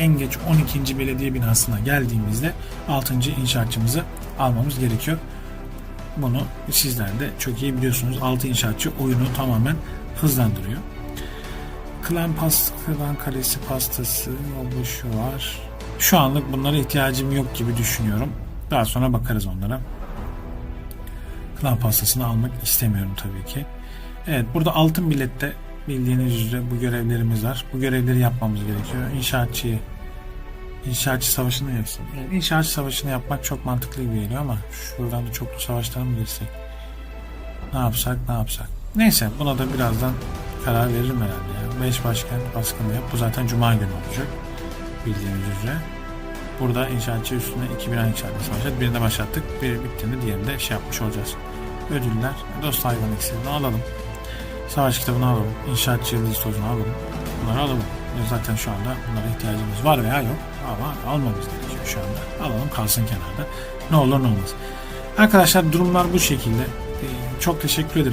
en geç 12. belediye binasına geldiğimizde 6. inşaatçımızı almamız gerekiyor. Bunu sizler de çok iyi biliyorsunuz. 6 inşaatçı oyunu tamamen hızlandırıyor. Klan past, klan kalesi pastası oluşu var. Şu anlık bunlara ihtiyacım yok gibi düşünüyorum. Daha sonra bakarız onlara. Klan pastasını almak istemiyorum tabii ki. Evet burada altın bilette bildiğiniz üzere bu görevlerimiz var. Bu görevleri yapmamız gerekiyor. İnşaatçıyı İnşaatçı savaşını yapsın. Yani inşaatçı savaşını yapmak çok mantıklı gibi geliyor ama şuradan da çoklu savaşlara mı girsek? Ne yapsak ne yapsak? Neyse buna da birazdan karar veririm herhalde. 5 başkent baskını yap. Bu zaten cuma günü olacak. Bildiğiniz üzere. Burada inşaatçı üstüne 2000 inşaatçı savaşacak. Birini başlattık. Biri bittiğinde diğerini de şey yapmış olacağız. Ödüller. Dost hayvan iksirini alalım. Savaş kitabını alalım. İnşaatçı yıldız tozunu alalım. Bunları alalım. Zaten şu anda bunlara ihtiyacımız var veya yok. Ama almamız gerekiyor şu anda. Alalım kalsın kenarda. Ne olur ne olmaz. Arkadaşlar durumlar bu şekilde. Ee, Çok teşekkür ederim.